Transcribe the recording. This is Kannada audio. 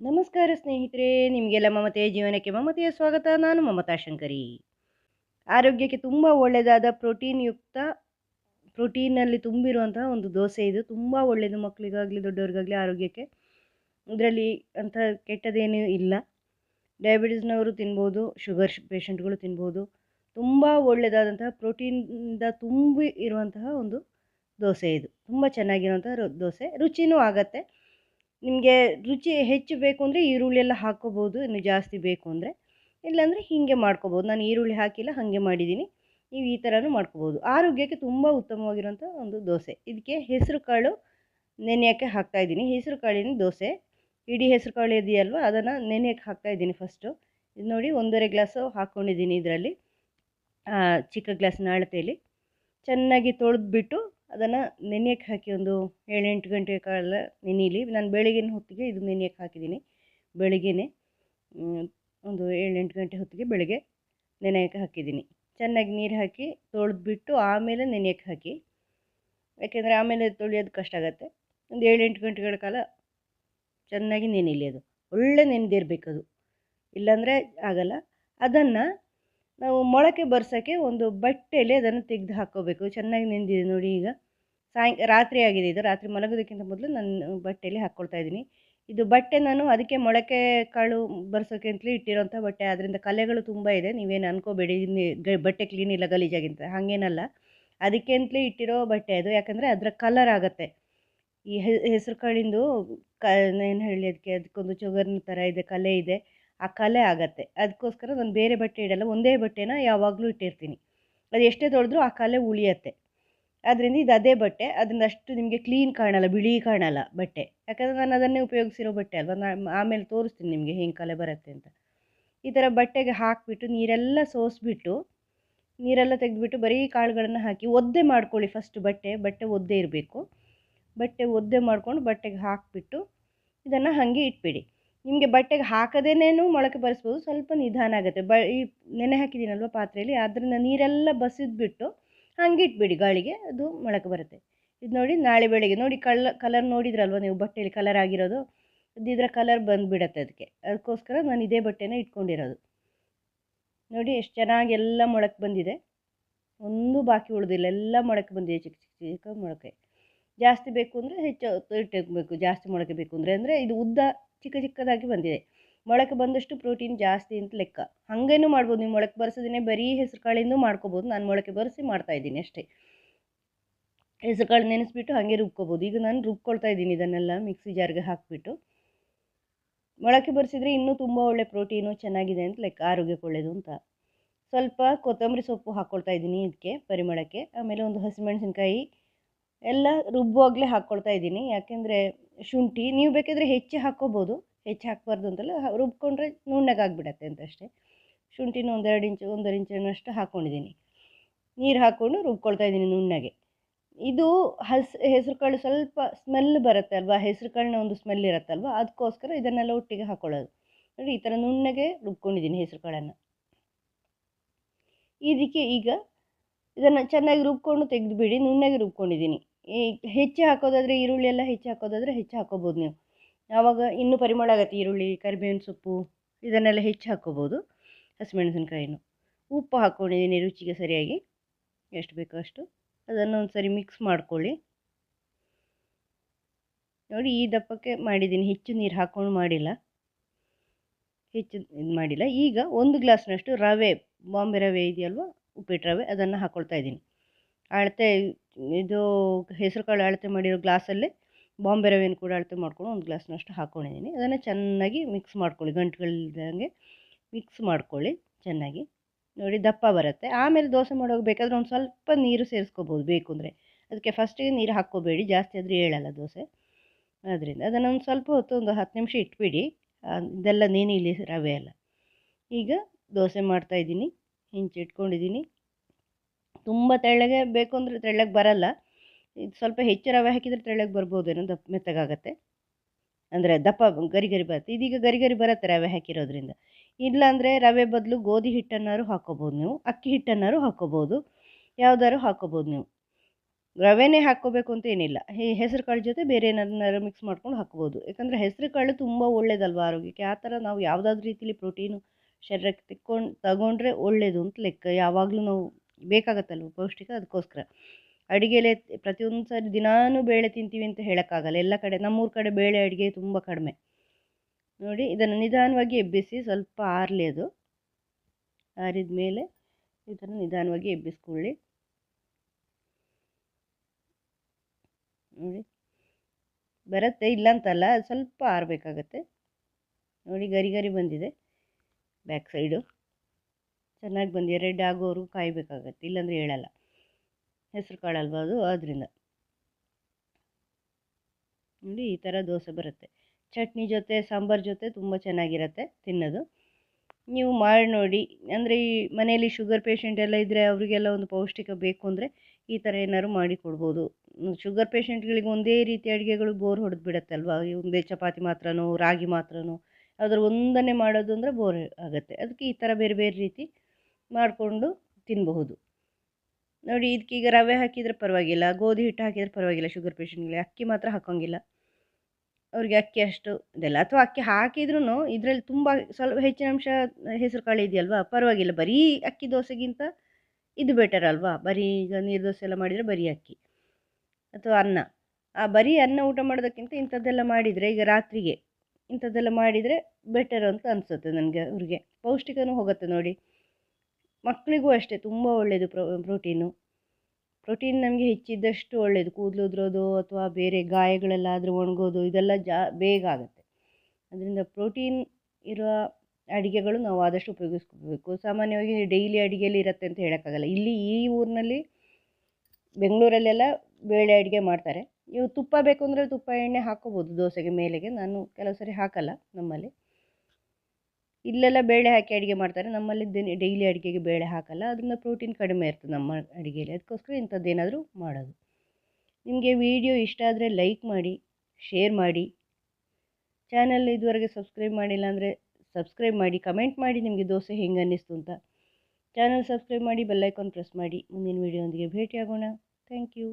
ನಮಸ್ಕಾರ ಸ್ನೇಹಿತರೆ, ನಿಮಗೆಲ್ಲ ಮಮತೆಯ ಜೀವನಕ್ಕೆ ಮಮತೆಯ ಸ್ವಾಗತ. ನಾನು ಮಮತಾ ಶಂಕರಿ. ಆರೋಗ್ಯಕ್ಕೆ ತುಂಬ ಒಳ್ಳೆಯದಾದ ಪ್ರೋಟೀನ್ ಯುಕ್ತ ಪ್ರೋಟೀನಲ್ಲಿ ತುಂಬಿರುವಂತಹ ಒಂದು ದೋಸೆ ಇದು. ತುಂಬ ಒಳ್ಳೆಯದು ಮಕ್ಕಳಿಗಾಗಲಿ, ದೊಡ್ಡವ್ರಿಗಾಗಲಿ ಆರೋಗ್ಯಕ್ಕೆ. ಇದರಲ್ಲಿ ಅಂಥ ಕೆಟ್ಟದೇನೂ ಇಲ್ಲ. ಡಯಾಬಿಟೀಸ್ನವರು ತಿನ್ಬೋದು ಶುಗರ್ ಪೇಷಂಟ್ಗಳು ತಿನ್ಬೋದು. ತುಂಬ ಒಳ್ಳೆಯದಾದಂತಹ ಪ್ರೋಟೀನಿಂದ ತುಂಬಿ ಇರುವಂತಹ ಒಂದು ದೋಸೆ ಇದು. ತುಂಬ ಚೆನ್ನಾಗಿರುವಂತಹ ದೋಸೆ. ರುಚಿನೂ ಆಗತ್ತೆ. ನಿಮಗೆ ರುಚಿ ಹೆಚ್ಚು ಬೇಕು ಅಂದರೆ ಈರುಳ್ಳಿ ಎಲ್ಲ ಹಾಕ್ಕೋಬೋದು ಇನ್ನು ಜಾಸ್ತಿ ಬೇಕು ಅಂದರೆ. ಇಲ್ಲಾಂದರೆ ಹೀಗೆ ಮಾಡ್ಕೋಬೋದು. ನಾನು ಈರುಳ್ಳಿ ಹಾಕಿಲ್ಲ, ಹಾಗೆ ಮಾಡಿದ್ದೀನಿ ನೀವು ಈ ಥರನೂ ಮಾಡ್ಕೋಬೋದು. ಆರೋಗ್ಯಕ್ಕೆ ತುಂಬ ಉತ್ತಮವಾಗಿರುವಂಥ ಒಂದು ದೋಸೆ. ಇದಕ್ಕೆ ಹೆಸರು ಕಾಳು ನೆನೆಯೋಕ್ಕೆ ಹಾಕ್ತಾಯಿದ್ದೀನಿ ಹೆಸರು ಕಾಳಿನ ದೋಸೆ. ಇಡೀ ಹೆಸರು ಕಾಳು ಇದೆಯಲ್ವ? ಅದನ್ನು ನೆನೆಯೋಕ್ಕೆ ಹಾಕ್ತಾಯಿದ್ದೀನಿ ಫಸ್ಟು. ಇದು ನೋಡಿ ಒಂದೂವರೆ ಗ್ಲಾಸು ಹಾಕ್ಕೊಂಡಿದ್ದೀನಿ ಇದರಲ್ಲಿ. ಚಿಕ್ಕ ಗ್ಲಾಸ್ನ ಅಳತೆಯಲ್ಲಿ ಚೆನ್ನಾಗಿ ತೊಳೆದ್ಬಿಟ್ಟು ಅದನ್ನು ನೆನೆಯೋಕ್ಕೆ ಹಾಕಿ ಒಂದು ಏಳೆಂಟು ಗಂಟೆ ಕಾಲ ನೆನೀಲಿ. ನಾನು ಬೆಳಗಿನ ಹೊತ್ತಿಗೆ ಇದು ನೆನೆಯೋಕ್ಕೆ ಹಾಕಿದ್ದೀನಿ ಬೆಳಿಗ್ಗೆನೆ ಒಂದು ಏಳೆಂಟು ಗಂಟೆ ಹೊತ್ತಿಗೆ ಬೆಳಗ್ಗೆ ನೆನೆಯೋಕ್ಕೆ ಹಾಕಿದ್ದೀನಿ ಚೆನ್ನಾಗಿ ನೀರು ಹಾಕಿ ತೊಳೆದ್ಬಿಟ್ಟು ಆಮೇಲೆ ನೆನೆಯೋಕ್ಕೆ ಹಾಕಿ. ಯಾಕೆಂದರೆ ಆಮೇಲೆ ತೊಳೆಯೋದು ಕಷ್ಟ ಆಗುತ್ತೆ. ಒಂದು ಏಳೆಂಟು ಗಂಟೆಗಳ ಕಾಲ ಚೆನ್ನಾಗಿ ನೆನೀಲಿ ಅದು. ಒಳ್ಳೆ ನೆನೆದಿರ್ಬೇಕು ಅದು ಇಲ್ಲಾಂದರೆ ಆಗಲ್ಲ. ಅದನ್ನು ನಾವು ಮೊಳಕೆ ಬರ್ಸೋಕ್ಕೆ ಒಂದು ಬಟ್ಟೆಯಲ್ಲಿ ಅದನ್ನು ತೆಗೆದು ಹಾಕ್ಕೋಬೇಕು. ಚೆನ್ನಾಗಿ ನೆಂದಿದೆ ನೋಡಿ ಈಗ. ಸಾಯಂ, ರಾತ್ರಿ ಆಗಿದೆ ಇದು. ರಾತ್ರಿ ಮಲಗೋದಕ್ಕಿಂತ ಮೊದಲು ನಾನು ಬಟ್ಟೆಯಲ್ಲಿ ಹಾಕ್ಕೊಳ್ತಾ ಇದ್ದೀನಿ. ಇದು ಬಟ್ಟೆ ನಾನು ಅದಕ್ಕೆ ಮೊಳಕೆ ಕಾಳು ಬರ್ಸೋಕೆ ಅಂತಲೇ ಇಟ್ಟಿರೋಂಥ ಬಟ್ಟೆ. ಅದರಿಂದ ಕಲೆಗಳು ತುಂಬ ಇದೆ. ನೀವೇನು ಅನ್ಕೋಬೇಡಿ. ಬಟ್ಟೆ ಕ್ಲೀನ್ ಇಲ್ಲ ಗಲೀಜಾಗಿಂತ ಹಾಗೇನಲ್ಲ. ಅದಕ್ಕೆ ಅಂತಲೇ ಇಟ್ಟಿರೋ ಬಟ್ಟೆ ಅದು. ಯಾಕಂದರೆ ಅದರ ಕಲರ್ ಆಗುತ್ತೆ. ಈ ಹೆಸರು ಕಾಳಿಂದು ಕ, ಏನು ಹೇಳಿ ಅದಕ್ಕೆ? ಅದಕ್ಕೊಂದು ಚೊಗರ್ನ ಥರ ಇದೆ, ಕಲೆ ಇದೆ. ಆ ಕಲೆ ಆಗತ್ತೆ. ಅದಕ್ಕೋಸ್ಕರ ನಾನು ಬೇರೆ ಬಟ್ಟೆ ಇಡಲ್ಲ, ಒಂದೇ ಬಟ್ಟೆನ ಯಾವಾಗಲೂ ಇಟ್ಟಿರ್ತೀನಿ. ಅದು ಎಷ್ಟೇ ತೊಳೆದ್ರೂ ಆ ಕಲೆ ಉಳಿಯತ್ತೆ. ಆದ್ದರಿಂದ ಇದು ಅದೇ ಬಟ್ಟೆ ಅದರಿಂದ ಅಷ್ಟು ನಿಮಗೆ ಕ್ಲೀನ್ ಕಾಣಲ್ಲ, ಬಿಳಿ ಕಾಣಲ್ಲ ಬಟ್ಟೆ. ಯಾಕಂದರೆ ನಾನು ಅದನ್ನೇ ಉಪಯೋಗಿಸಿರೋ ಬಟ್ಟೆ ಅಲ್ವಾ? ನಾನು ಆಮೇಲೆ ತೋರಿಸ್ತೀನಿ ನಿಮಗೆ ಹೆಂಗೆ ಕಲೆ ಬರುತ್ತೆ ಅಂತ. ಈ ಥರ ಬಟ್ಟೆಗೆ ಹಾಕಿಬಿಟ್ಟು ನೀರೆಲ್ಲ ಸೋಸಿಬಿಟ್ಟು, ನೀರೆಲ್ಲ ತೆಗೆದುಬಿಟ್ಟು ಬರೀ ಕಾಳುಗಳನ್ನು ಹಾಕಿ ಒದ್ದೆ ಮಾಡ್ಕೊಳ್ಳಿ ಫಸ್ಟ್ ಬಟ್ಟೆ ಬಟ್ಟೆ ಒದ್ದೆ ಇರಬೇಕು. ಬಟ್ಟೆ ಒದ್ದೆ ಮಾಡ್ಕೊಂಡು ಬಟ್ಟೆಗೆ ಹಾಕಿಬಿಟ್ಟು ಇದನ್ನು ಹಾಗೆ ಇಟ್ಬಿಡಿ. ನಿಮಗೆ ಬಟ್ಟೆಗೆ ಹಾಕದೇನೇನು ಮೊಳಕೆ ಬರಿಸ್ಬೋದು, ಸ್ವಲ್ಪ ನಿಧಾನ ಆಗುತ್ತೆ. ಬ, ಈ ನೆನೆ ಹಾಕಿದ್ದೀನಲ್ವ ಪಾತ್ರೆಯಲ್ಲಿ ಅದರಿಂದ ನೀರೆಲ್ಲ ಬಸಿದ್ಬಿಟ್ಟು ಹಂಗೆ ಇಟ್ಬಿಡಿ ಗಾಳಿಗೆ, ಅದು ಮೊಳಕೆ ಬರುತ್ತೆ. ಇದು ನೋಡಿ ನಾಳೆ ಬೆಳಿಗ್ಗೆ, ನೋಡಿ ಕಳ್ಳ ಕಲರ್ ನೋಡಿದ್ರಲ್ವ ನೀವು ಬಟ್ಟೆಯಲ್ಲಿ ಕಲರ್ ಆಗಿರೋದು? ಇದ್ರ ಕಲರ್ ಬಂದುಬಿಡತ್ತೆ ಅದಕ್ಕೆ. ಅದಕ್ಕೋಸ್ಕರ ನಾನು ಇದೇ ಬಟ್ಟೆನ ಇಟ್ಕೊಂಡಿರೋದು. ನೋಡಿ ಎಷ್ಟು ಚೆನ್ನಾಗಿ ಎಲ್ಲ ಮೊಳಕೆ ಬಂದಿದೆ. ಒಂದು ಬಾಕಿ ಉಳಿದಿಲ್ಲ, ಎಲ್ಲ ಮೊಳಕೆ ಬಂದಿದೆ ಚಿಕ್ಕ ಚಿಕ್ಕ ಚಿಕ್ಕ ಮೊಳಕೆ. ಜಾಸ್ತಿ ಬೇಕು ಅಂದರೆ ಹೆಚ್ಚು ಇಟ್ಟಿರಬೇಕು ಜಾಸ್ತಿ ಮೊಳಕೆ ಬೇಕು ಅಂದರೆ. ಅಂದರೆ ಇದು ಉದ್ದ ಚಿಕ್ಕ ಚಿಕ್ಕದಾಗಿ ಬಂದಿದೆ. ಮೊಳಕೆ ಬಂದಷ್ಟು ಪ್ರೋಟೀನ್ ಜಾಸ್ತಿ ಅಂತ ಲೆಕ್ಕ. ಹಾಗೇನೂ ಮಾಡ್ಬೋದು. ನೀವು ಮೊಳಕೆ ಬರೆಸೋದನ್ನೇ ಬರೀ ಹೆಸರು ಕಾಳಿಂದ ಮಾಡ್ಕೋಬೋದು. ನಾನು ಮೊಳಕೆ ಬರೆಸಿ ಮಾಡ್ತಾ ಇದ್ದೀನಿ ಅಷ್ಟೇ. ಹೆಸರು ಕಾಳು ನೆನೆಸ್ಬಿಟ್ಟು ಹಾಗೆ ರುಬ್ಕೋಬೋದು. ಈಗ ನಾನು ರುಬ್ಕೊಳ್ತಾ ಇದ್ದೀನಿ ಇದನ್ನೆಲ್ಲ ಮಿಕ್ಸಿ ಜಾರ್ಗೆ ಹಾಕಿಬಿಟ್ಟು. ಮೊಳಕೆ ಬರೆಸಿದ್ರೆ ಇನ್ನೂ ತುಂಬ ಒಳ್ಳೆ ಪ್ರೋಟೀನು ಚೆನ್ನಾಗಿದೆ ಅಂತ ಲೆಕ್ಕ. ಆರೋಗ್ಯಕ್ಕೆ ಒಳ್ಳೆಯದು ಅಂತ. ಸ್ವಲ್ಪ ಕೊತ್ತಂಬರಿ ಸೊಪ್ಪು ಹಾಕ್ಕೊಳ್ತಾ ಇದ್ದೀನಿ ಇದಕ್ಕೆ, ಪರಿಮಳಕ್ಕೆ. ಆಮೇಲೆ ಒಂದು ಹಸಿಮೆಣಸಿನ್ಕಾಯಿ ಎಲ್ಲ ರುಬ್ಬುವಾಗಲೇ ಹಾಕ್ಕೊಳ್ತಾ ಇದ್ದೀನಿ. ಯಾಕೆಂದರೆ ಶುಂಠಿ, ನೀವು ಬೇಕಿದ್ರೆ ಹೆಚ್ಚು ಹಾಕ್ಕೋಬೋದು. ಹೆಚ್ಚು ಹಾಕಬಾರ್ದು ಅಂತಲ್ಲ ರುಬ್ಕೊಂಡ್ರೆ ರುಬ್ಕೊಂಡ್ರೆ ನುಣ್ಣಗಾಗ್ಬಿಡತ್ತೆ ಅಂತ ಅಷ್ಟೇ. ಶುಂಠಿನ ಒಂದೆರಡು ಇಂಚು ಒಂದೆರಡು ಇಂಚಿನಷ್ಟು ಹಾಕ್ಕೊಂಡಿದ್ದೀನಿ ನೀರು ಹಾಕ್ಕೊಂಡು ರುಬ್ಕೊಳ್ತಾ ಇದ್ದೀನಿ ನುಣ್ಣಗೆ. ಇದು ಹಸ್, ಹೆಸರು ಕಾಳು ಸ್ವಲ್ಪ ಸ್ಮೆಲ್ ಬರುತ್ತೆ ಅಲ್ವಾ? ಹೆಸರು ಕಾಳಿನ ಒಂದು ಸ್ಮೆಲ್ ಇರುತ್ತಲ್ವ? ಅದಕ್ಕೋಸ್ಕರ ಇದನ್ನೆಲ್ಲ ಒಟ್ಟಿಗೆ ಹಾಕ್ಕೊಳ್ಳೋದು ನೋಡಿ, ಈ ಥರ ನುಣ್ಣಗೆ ರುಬ್ಕೊಂಡಿದ್ದೀನಿ ಹೆಸರು ಕಾಳನ್ನು. ಇದಕ್ಕೆ ಈಗ ಇದನ್ನು ಚೆನ್ನಾಗಿ ರುಬ್ಕೊಂಡು ತೆಗೆದುಬಿಡಿ, ನುಣ್ಣಗೆ ರುಬ್ಕೊಂಡಿದ್ದೀನಿ. ಈ ಹೆಚ್ಚು ಹಾಕೋದಾದರೆ ಈರುಳ್ಳಿ ಎಲ್ಲ ಹೆಚ್ಚು ಹಾಕೋದಾದರೆ ಹೆಚ್ಚು ಹಾಕೋಬೋದು ನೀವು. ಆವಾಗ ಇನ್ನೂ ಪರಿಮಳ ಆಗುತ್ತೆ, ಈರುಳ್ಳಿ, ಕರಿಬೇವಿನ ಸೊಪ್ಪು, ಇದನ್ನೆಲ್ಲ ಹೆಚ್ಚು ಹಾಕ್ಕೋಬೋದು ಹಸಿಮೆಣಸಿನ್ಕಾಯಿನೂ. ಉಪ್ಪು ಹಾಕ್ಕೊಂಡಿದ್ದೀನಿ ರುಚಿಗೆ ಸರಿಯಾಗಿ. ಎಷ್ಟು ಬೇಕೋ ಅಷ್ಟು. ಅದನ್ನು ಒಂದು ಸರಿ ಮಿಕ್ಸ್ ಮಾಡ್ಕೊಳ್ಳಿ. ನೋಡಿ, ಈ ದಪ್ಪಕ್ಕೆ ಮಾಡಿದ್ದೀನಿ. ಹೆಚ್ಚು ನೀರು ಹಾಕ್ಕೊಂಡು ಮಾಡಿಲ್ಲ. ಹೆಚ್ಚು ಇದು ಮಾಡಿಲ್ಲ. ಈಗ ಒಂದು ಗ್ಲಾಸ್ನಷ್ಟು ರವೆ, ಬಾಂಬೆ ರವೆ ಇದೆಯಲ್ವ? ಉಪ್ಪಿಟ್ಟು ರವೆ, ಅದನ್ನು ಹಾಕ್ಕೊಳ್ತಾ ಇದ್ದೀನಿ. ಅಳತೆ ಇದು ಹೆಸರು ಕಾಳು ಅಳತೆ ಮಾಡಿರೋ ಗ್ಲಾಸಲ್ಲಿ ಬಾಂಬೆ ರವೆಯನ್ನು ಕೂಡ ಅಳತೆ ಮಾಡ್ಕೊಂಡು ಒಂದು ಗ್ಲಾಸ್ನಷ್ಟು ಹಾಕ್ಕೊಂಡಿದ್ದೀನಿ ಅದನ್ನು ಚೆನ್ನಾಗಿ ಮಿಕ್ಸ್ ಮಾಡ್ಕೊಳ್ಳಿ ಗಂಟುಗಳಿದ್ದಂಗೆ ಮಿಕ್ಸ್ ಮಾಡ್ಕೊಳ್ಳಿ ಚೆನ್ನಾಗಿ. ನೋಡಿ ದಪ್ಪ ಬರುತ್ತೆ. ಆಮೇಲೆ ದೋಸೆ ಮಾಡೋಕೆ ಬೇಕಾದರೆ ಒಂದು ಸ್ವಲ್ಪ ನೀರು ಸೇರಿಸ್ಕೋಬೋದು, ಬೇಕು ಅಂದರೆ. ಅದಕ್ಕೆ ಫಸ್ಟಿಗೆ ನೀರು ಹಾಕ್ಕೋಬೇಡಿ, ಜಾಸ್ತಿ ಆದರೆ ಹೇಳಲ್ಲ ದೋಸೆ. ಅದರಿಂದ ಅದನ್ನು ಒಂದು ಸ್ವಲ್ಪ ಹೊತ್ತು ಒಂದು ಹತ್ತು ನಿಮಿಷ ಇಟ್ಬಿಡಿ. ಇದೆಲ್ಲ ನೀನು ಇಲ್ಲಿ ರವೆ ಎಲ್ಲ ಈಗ ದೋಸೆ ಮಾಡ್ತಾಯಿದ್ದೀನಿ ಹಿಂಚಿಟ್ಕೊಂಡಿದ್ದೀನಿ ತುಂಬ ತೆಳ್ಳಗೆ ಬೇಕು ಅಂದರೆ ತೆಳ್ಳಗೆ ಬರಲ್ಲ. ಇದು ಸ್ವಲ್ಪ ಹೆಚ್ಚು ರವೆ ಹಾಕಿದರೆ ತೆಳ್ಳಗೆ ಬರ್ಬೋದೇನೋ ದಪ್ಪ ಮೆತ್ತಗಾಗತ್ತೆ. ಅಂದರೆ ದಪ್ಪ ಗರಿ ಗರಿ ಬರುತ್ತೆ. ಇದೀಗ ಗರಿ ಗರಿ ಬರುತ್ತೆ ರವೆ ಹಾಕಿರೋದ್ರಿಂದ. ಇಲ್ಲಾಂದರೆ ರವೆ ಬದಲು ಗೋಧಿ ಹಿಟ್ಟನ್ನಾರು ಹಾಕೋಬೋದು ನೀವು, ಅಕ್ಕಿ ಹಿಟ್ಟನ್ನಾರು ಹಾಕೋಬೋದು, ಯಾವ್ದಾದ್ರು ಹಾಕೋಬೋದು ನೀವು. ರವೆನೇ ಹಾಕ್ಕೋಬೇಕು ಅಂತ ಏನಿಲ್ಲ. ಈ ಹೆಸರು ಕಾಳು ಜೊತೆ ಬೇರೆ ಏನಾರು ಮಿಕ್ಸ್ ಮಾಡ್ಕೊಂಡು ಹಾಕ್ಬೋದು. ಯಾಕಂದರೆ ಹೆಸರು ಕಾಳು ತುಂಬ ಒಳ್ಳೇದಲ್ವ ಆರೋಗ್ಯಕ್ಕೆ? ಆ ಥರ ನಾವು ಯಾವುದಾದ್ರೂ ರೀತಿಲಿ ಪ್ರೋಟೀನು ಶರೀರಕ್ಕೆ ತಿಕ್ಕೊಂಡು, ತಗೊಂಡ್ರೆ ಒಳ್ಳೆಯದು ಅಂತ ಲೆಕ್ಕ ಯಾವಾಗಲೂ ನಾವು ಬೇಕಾಗತ್ತಲ್ವ ಪೌಷ್ಟಿಕ ಅದಕ್ಕೋಸ್ಕರ. ಅಡುಗೆಲೆ ಪ್ರತಿಯೊಂದು ಸಾರಿ ದಿನಾನೂ ಬೇಳೆ ತಿಂತೀವಿ ಅಂತ ಹೇಳೋಕ್ಕಾಗಲ್ಲ. ಎಲ್ಲ ಕಡೆ, ನಮ್ಮೂರ ಕಡೆ ಬೇಳೆ ಅಡುಗೆ ತುಂಬ ಕಡಿಮೆ. ನೋಡಿ, ಇದನ್ನು ನಿಧಾನವಾಗಿ ಎಬ್ಬಿಸಿ ಸ್ವಲ್ಪ ಆರಲಿ ಅದು. ಆರಿದ ಮೇಲೆ ಇದನ್ನು ನಿಧಾನವಾಗಿ ಎಬ್ಬಿಸ್ಕೊಳ್ಳಿ. ನೋಡಿ. ಬರುತ್ತೆ ಇಲ್ಲ ಅಂತಲ್ಲ ಸ್ವಲ್ಪ ಆರಬೇಕಾಗತ್ತೆ. ನೋಡಿ, ಗರಿ ಗರಿ ಬಂದಿದೆ. Back side. ಚೆನ್ನಾಗಿ ಬಂದು ರೆಡ್ ಆಗೋವರೆಗೂ ಕಾಯಬೇಕಾಗತ್ತೆ, ಇಲ್ಲಾಂದರೆ ಹೇಳಲ್ಲ. ಹೆಸರು ಅಲ್ವಾ ಅದು? ಆದ್ದರಿಂದ ನೋಡಿ, ಈ ಥರ ದೋಸೆ ಬರುತ್ತೆ. ಚಟ್ನಿ ಜೊತೆ, ಸಾಂಬಾರು ಜೊತೆ ತುಂಬ ಚೆನ್ನಾಗಿರುತ್ತೆ ತಿನ್ನೋದು. ನೀವು ಮಾಡಿ ನೋಡಿ, ಅಂದರೆ ಈ ಮನೆಯಲ್ಲಿ ಶುಗರ್ ಪೇಷಂಟ್ ಎಲ್ಲ ಇದ್ದರೆ ಅವರಿಗೆಲ್ಲ ಒಂದು ಪೌಷ್ಟಿಕ ಬೇಕು ಅಂದರೆ ಈ ಥರ ಏನಾದ್ರು ಮಾಡಿ ಕೊಡ್ಬೋದು. ಶುಗರ್ ಪೇಷಂಟ್ಗಳಿಗೆ ಒಂದೇ ರೀತಿ ಅಡುಗೆಗಳು ಬೋರ್ ಹೊಡೆದು ಬಿಡುತ್ತಲ್ವಾ? ಒಂದೇ ಚಪಾತಿ ಮಾತ್ರನೋ, ರಾಗಿ ಮಾತ್ರನೋ, ಅದ್ರ ಒಂದನ್ನೇ ಮಾಡೋದು ಅಂದರೆ ಬೋರ್ ಆಗುತ್ತೆ. ಅದಕ್ಕೆ ಈ ಥರ ಬೇರೆ ಬೇರೆ ರೀತಿ ಮಾಡಿಕೊಂಡು ತಿನ್ನಬಹುದು ನೋಡಿ, ಇದಕ್ಕೆ ಈಗ ರವೆ ಹಾಕಿದರೆ ಪರವಾಗಿಲ್ಲ, ಗೋಧಿ ಹಿಟ್ಟು ಹಾಕಿದರೆ ಪರವಾಗಿಲ್ಲ ಶುಗರ್ ಪೇಷಂಟ್ಗಳಿಗೆ ಅಕ್ಕಿ ಮಾತ್ರ ಹಾಕೋಂಗಿಲ್ಲ. ಅವ್ರಿಗೆ ಅಕ್ಕಿ ಅಷ್ಟು ಇದೆಲ್ಲ, ಅಥವಾ ಅಕ್ಕಿ ಹಾಕಿದ್ರೂ ಇದರಲ್ಲಿ ತುಂಬ ಸ್ವಲ್ಪ ಹೆಚ್ಚಿನ ಅಂಶ ಹೆಸರು ಕಾಳು ಇದೆಯಲ್ವಾ, ಪರವಾಗಿಲ್ಲ, ಬರೀ ಅಕ್ಕಿ ದೋಸೆಗಿಂತ ಇದು ಬೆಟರ್ ಅಲ್ವಾ, ಬರೀ ಈಗ ನೀರು ದೋಸೆ ಎಲ್ಲ ಮಾಡಿದರೆ ಬರೀ ಅಕ್ಕಿ ಅಥವಾ ಅನ್ನ. ಆ ಬರೀ ಅನ್ನ ಊಟ ಮಾಡೋದಕ್ಕಿಂತ ಇಂಥದ್ದೆಲ್ಲ ಮಾಡಿದರೆ, ಈಗ ರಾತ್ರಿಗೆ ಇಂಥದ್ದೆಲ್ಲ ಮಾಡಿದರೆ ಬೆಟರ್ ಅಂತ ಅನಿಸುತ್ತೆ ನನಗೆ ಅವ್ರಿಗೆ, ಪೌಷ್ಟಿಕನೂ ಹೋಗುತ್ತೆ ನೋಡಿ. ಮಕ್ಕಳಿಗೂ ಅಷ್ಟೇ, ತುಂಬ ಒಳ್ಳೆಯದು ಪ್ರೊ ಪ್ರೋಟೀನು ಪ್ರೋಟೀನ್ ನಮಗೆ ಹೆಚ್ಚಿದ್ದಷ್ಟು ಒಳ್ಳೆಯದು ಕೂದಲು ಉದುರೋದು ಅಥವಾ ಬೇರೆ ಗಾಯಗಳೆಲ್ಲ ಆದರೆ ಒಣಗೋದು, ಇದೆಲ್ಲ ಜಾ, ಬೇಗ ಆಗುತ್ತೆ. ಅದರಿಂದ ಪ್ರೋಟೀನ್ ಇರುವ ಅಡುಗೆಗಳು ನಾವು ಆದಷ್ಟು ಉಪಯೋಗಿಸ್ಕೋಬೇಕು. ಸಾಮಾನ್ಯವಾಗಿ ಡೈಲಿ ಅಡುಗೆಯಲ್ಲಿ ಇರುತ್ತೆ ಅಂತ ಹೇಳೋಕ್ಕಾಗಲ್ಲ. ಇಲ್ಲಿ ಈ ಊರಿನಲ್ಲಿ ಬೆಂಗಳೂರಲ್ಲೆಲ್ಲ ಬೇಳೆ ಅಡುಗೆ ಮಾಡ್ತಾರೆ. ನೀವು ತುಪ್ಪ ಬೇಕು ಅಂದರೆ ತುಪ್ಪ ಎಣ್ಣೆ ಹಾಕ್ಕೋಬೋದು ದೋಸೆಗೆ ಮೇಲೆಗೆ. ನಾನು ಕೆಲವು ಸರಿ ಹಾಕಲ್ಲ ನಮ್ಮಲ್ಲಿ. ಇಲ್ಲೆಲ್ಲ ಬೇಳೆ ಹಾಕಿ ಅಡುಗೆ ಮಾಡ್ತಾರೆ. ನಮ್ಮಲ್ಲಿ ದಿನ, ಡೈಲಿ ಅಡುಗೆಗೆ ಬೇಳೆ ಹಾಕಲ್ಲ. ಅದರಿಂದ ಪ್ರೋಟೀನ್ ಕಡಿಮೆ ಇರ್ತದೆ ನಮ್ಮ ಅಡುಗೆಯಲ್ಲಿ. ಅದಕ್ಕೋಸ್ಕರ ಇಂಥದ್ದೇನಾದರೂ ಮಾಡೋದು. ನಿಮಗೆ ವಿಡಿಯೋ ಇಷ್ಟ ಆದರೆ ಲೈಕ್ ಮಾಡಿ, ಶೇರ್ ಮಾಡಿ. ಚಾನಲ್ ಇದುವರೆಗೆ ಸಬ್ಸ್ಕ್ರೈಬ್ ಮಾಡಿಲ್ಲ ಅಂದರೆ ಸಬ್ಸ್ಕ್ರೈಬ್ ಮಾಡಿ, ಕಮೆಂಟ್ ಮಾಡಿ ನಿಮಗೆ ದೋಸೆ ಹೆಂಗೆ ಅನ್ನಿಸ್ತು ಅಂತ. ಚಾನಲ್ ಸಬ್ಸ್ಕ್ರೈಬ್ ಮಾಡಿ ಬೆಲ್ಲೈಕಾನ್ ಪ್ರೆಸ್ ಮಾಡಿ. ಮುಂದಿನ ವೀಡಿಯೋದೊಂದಿಗೆ ಭೇಟಿಯಾಗೋಣ. Thank you.